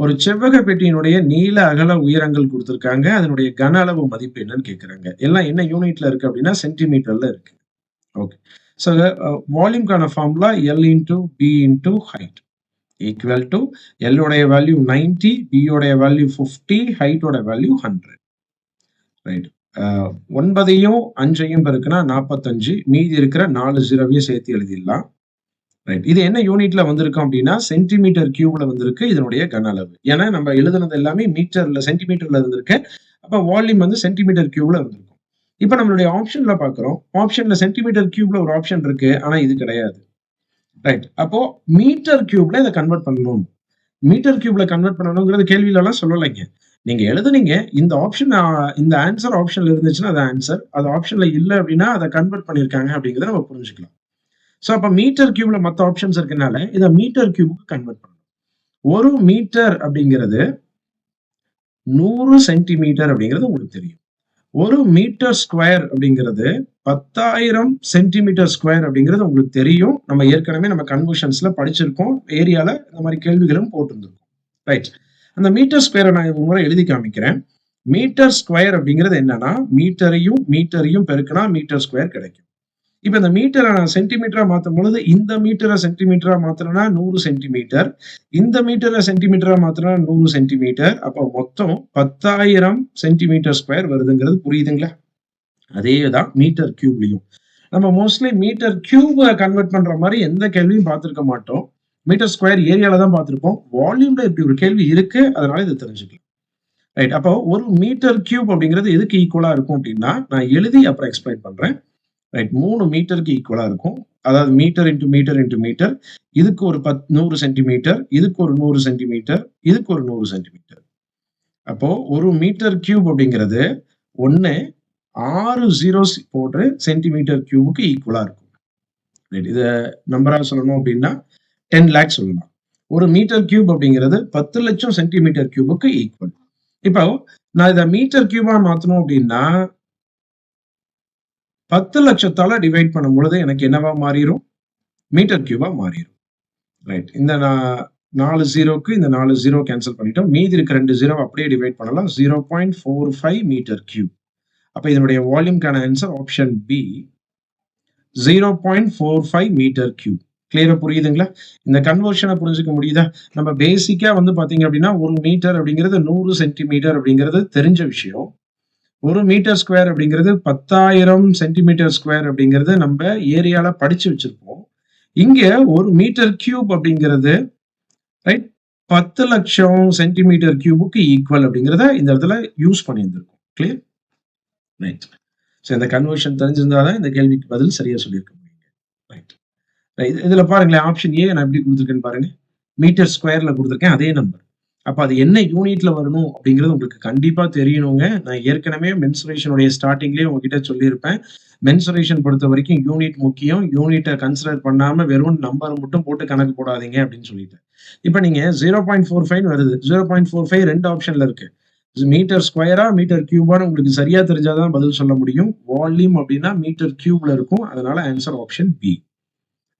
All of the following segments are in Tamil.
ஒரு செவ்வக பெட்டியினுடைய நீள அகல உயரங்கள் கொடுத்துருக்காங்க அதனுடைய கன அளவு மதிப்பு என்னன்னு கேட்குறாங்க. எல்லாம் என்ன யூனிட்ல இருக்கு அப்படின்னா, சென்டிமீட்டர்ல இருக்கு. Okay. So வால்யூம்கான formula L into B into height equal to எல்லோடைய value ninety பியோடைய வேல்யூ ஃபிஃப்டி ஹைட்டோட வேல்யூ 100. ரைட். அ 9யும் 5யும் பெருக்குனா 45 மீதி இருக்கிற நாலு ஜீரோவையும் சேர்த்து எழுதிடலாம். ரைட். இது என்ன யூனிட்ல வந்திருக்கும் அப்படின்னா, சென்டிமீட்டர் கியூப்ல வந்திருக்கு இதனுடைய கன அளவு. ஏன்னா நம்ம எழுதுனது எல்லாமே மீட்டர்ல சென்டிமீட்டர்ல இருந்திருக்கு. அப்ப வால்யூம் வந்து சென்டிமீட்டர் கியூப்ல வந்திருக்கும். இப்ப நம்மளுடைய ஆப்ஷன்ல பாக்குறோம் ஆப்ஷன்ல சென்டிமீட்டர் கியூப்ல ஒரு ஆப்ஷன் இருக்கு. ஆனா இது கிடையாது. ரைட். அப்போ மீட்டர் கியூப்ல இதை கன்வெர்ட் பண்ணணும். மீட்டர் கியூப்ல கன்வெர்ட் பண்ணணும்ங்கிறது கேள்வியிலலாம் சொல்லலைங்க. நீங்க எழுதுனீங்க. இந்த ஆப்ஷன் இந்த ஆன்சர் ஆப்ஷன்ல இருந்துச்சுன்னா அது ஆன்சர் அது ஆப்ஷன்ல இல்லை அப்படின்னா அதை கன்வெர்ட் பண்ணியிருக்காங்க அப்படிங்கிறத நம்ம புரிஞ்சுக்கலாம். ஸோ அப்போ மீட்டர் கியூப்ல மற்ற ஆப்ஷன்ஸ் இருக்கனால இதை மீட்டர் கியூபுக்கு கன்வெர்ட் பண்ணணும். ஒரு மீட்டர் அப்படிங்கிறது நூறு சென்டிமீட்டர் அப்படிங்கிறது உங்களுக்கு தெரியும். ஒரு மீட்டர் ஸ்கொயர் அப்படிங்கிறது 10,000 சென்டிமீட்டர் ஸ்கொயர் அப்படிங்கிறது உங்களுக்கு தெரியும். நம்ம ஏற்கனவே நம்ம கன்வர்ஷன்ஸ்ல படிச்சிருக்கோம். ஏரியால இந்த மாதிரி கேள்விகளும் போட்டிருந்திருக்கோம் ரைட். அந்த மீட்டர் ஸ்கொயரை நான் ஒரு முறை எழுதி காமிக்கிறேன். மீட்டர் ஸ்கொயர் அப்படிங்கிறது என்னன்னா, மீட்டரையும் மீட்டரையும் பெருக்கினா மீட்டர் ஸ்கொயர் கிடைக்கும். இப்ப இந்த மீட்டரை நான் சென்டிமீட்டரா மாத்தும் பொழுது, இந்த மீட்டரை சென்டிமீட்டரா மாத்துனேன்னா 100 சென்டிமீட்டர். இந்த மீட்டரை சென்டிமீட்டரா மாத்துனா 100 சென்டிமீட்டர். அப்ப மொத்தம் 10,000 சென்டிமீட்டர் ஸ்கொயர் வருதுங்கிறது புரியுதுங்களா? அதே தான் மீட்டர் கியூப்லயும். நம்ம மோஸ்ட்லி மீட்டர் கியூப கன்வெர்ட் பண்ற மாதிரி எந்த கேள்வியும் பார்த்துருக்க மாட்டோம். மீட்டர் ஸ்கொயர் ஏரியால தான் பார்த்திருப்போம். வால்யூம்ல இப்படி ஒரு கேள்வி இருக்கு. அதனால இதை தெரிஞ்சுக்கலாம். ரைட். அப்போ ஒரு மீட்டர் கியூப் அப்படிங்கிறது எதுக்கு ஈக்குவலா இருக்கும் அப்படின்னா, நான் எழுதி அப்புறம் எக்ஸ்பிளைன் பண்றேன். ரைட். மூணு மீட்டருக்கு ஈக்குவலாக இருக்கும். அதாவது metre into metre into metre. இதுக்கு ஒரு பத் நூறு சென்டிமீட்டர். இதுக்கு ஒரு நூறு சென்டிமீட்டர். இதுக்கு ஒரு நூறு சென்டிமீட்டர். அப்போ ஒரு மீட்டர் கியூப் அப்படிங்கிறது ஒன்று ஆறு ஜீரோ போட்டு சென்டிமீட்டர் கியூபுக்கு ஈக்குவலாக இருக்கும். ரைட். இதை நம்பராக சொல்லணும் அப்படின்னா டென் லேக்ஸ் சொல்லலாம். ஒரு மீட்டர் கியூப் அப்படிங்கிறது பத்து லட்சம் சென்டிமீட்டர் கியூபுக்கு ஈக்குவல். இப்போ நான் இதை மீட்டர் கியூபாக மாற்றணும் அப்படின்னா 10,00,000தால டிவைட் பண்ணும் பொழுது எனக்கு என்னவா மாறிடும் மீட்டர் கியூபா மாறிடும் ரைட். இந்த நான் 4 ஜீரோக்கு இந்த நாலு ஜீரோ கேன்சல் பண்ணிட்டோம். மீதி இருக்க ரெண்டு ஜீரோ அப்படியே டிவைட் பண்ணலாம். 0.45 மீட்டர் கியூப். அப்ப இதனுடைய வால்யூம்கான answer option B 0.45 metre cube. கிளியரா புரியுதுங்களா? இந்த கன்வர்ஷனை புரிஞ்சுக்க முடியுதா? நம்ம பேசிக்கா வந்து பாத்தீங்க அப்படின்னா, ஒரு மீட்டர் அப்படிங்கிறது நூறு சென்டிமீட்டர் அப்படிங்கிறது தெரிஞ்ச விஷயம். ஒரு மீட்டர் ஸ்கொயர் அப்படிங்கிறது 10,000 சென்டிமீட்டர் ஸ்கொயர் அப்படிங்கிறது நம்ம ஏரியால படிச்சு வச்சிருப்போம். இங்க ஒரு மீட்டர் கியூப் அப்படிங்கிறது ரைட் பத்து லட்சம் சென்டிமீட்டர் கியூபுக்கு ஈக்குவல் அப்படிங்கிறத இந்த இடத்துல யூஸ் பண்ணியிருந்திருக்கோம். கிளியர்? ரைட். ஸோ இந்த கன்வர்ஷன் தெரிஞ்சிருந்தா தான் இந்த கேள்விக்கு பதில் சரியா சொல்லியிருக்க முடியுங்க. ரைட். ரைட். இதுல பாருங்களேன் ஆப்ஷன் ஏ நான் எப்படி கொடுத்துருக்கேன்னு பாருங்க. மீட்டர் ஸ்கொயர்ல கொடுத்துருக்கேன் அதே நம்பர். அப்ப அது என்ன யூனிட்ல வரணும் அப்படிங்கிறது உங்களுக்கு கண்டிப்பா தெரியணுங்க. நான் ஏற்கனவே மென்சுரேஷனுடைய ஸ்டார்டிங்லயே உங்ககிட்ட சொல்லியிருப்பேன். மென்சுரேஷன் பொறுத்த வரைக்கும் யூனிட் முக்கியம். யூனிட்டை கன்சிடர் பண்ணாம வெறும் நம்பர் மட்டும் போட்டு கணக்கு போடாதீங்க அப்படின்னு சொல்லிட்டு இப்ப நீங்க 0.45 வருது. 0.45 2 ஆப்ஷன்ல இருக்கு. மீட்டர் ஸ்கொயரா, மீட்டர் கியூபான்னு உங்களுக்கு சரியா தெரிஞ்சாதான் பதில் சொல்ல முடியும். வால்யூம் அப்படின்னா மீட்டர் கியூப்ல இருக்கும். அதனால ஆன்சர் ஆப்ஷன் பி.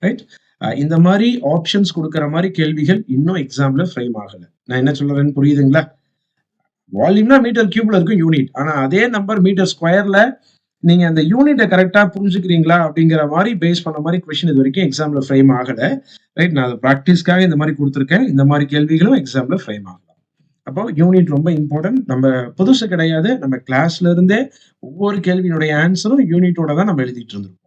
ரைட். இந்த மாதிரி ஆப்ஷன்ஸ் கொடுக்குற மாதிரி கேள்விகள் இன்னும் எக்ஸாம்ல ஃப்ரேம் ஆகலை நான் என்ன சொல்றேன்னு புரியுதுங்களா? வால்யூம்னா மீட்டர் கியூப்ல இருக்கும் யூனிட். ஆனா அதே நம்பர் மீட்டர் ஸ்கொயர்ல நீங்க அந்த யூனிட்டை கரெக்டா புரிஞ்சுக்கிறீங்களா? அப்படிங்கிற மாதிரி பேஸ் பண்ண மாதிரி கொஸ்டின் இதுவரைக்கும் எக்ஸாம்ல ஃப்ரேம் ஆகல. ரைட். நான் அதை ப்ராக்டிஸ்க்காக இந்த மாதிரி கொடுத்துருக்கேன் இந்த மாதிரி கேள்விகளும் எக்ஸாம்ல ஃப்ரேம் ஆகலாம். அப்போ யூனிட் ரொம்ப இம்பார்ட்டன்ட். நம்ம புதுசு கிடையாது. நம்ம கிளாஸ்ல இருந்தே ஒவ்வொரு கேள்வியினுடைய ஆன்சரும் யூனிட்டோட தான் நம்ம எழுதிட்டு இருந்தோம்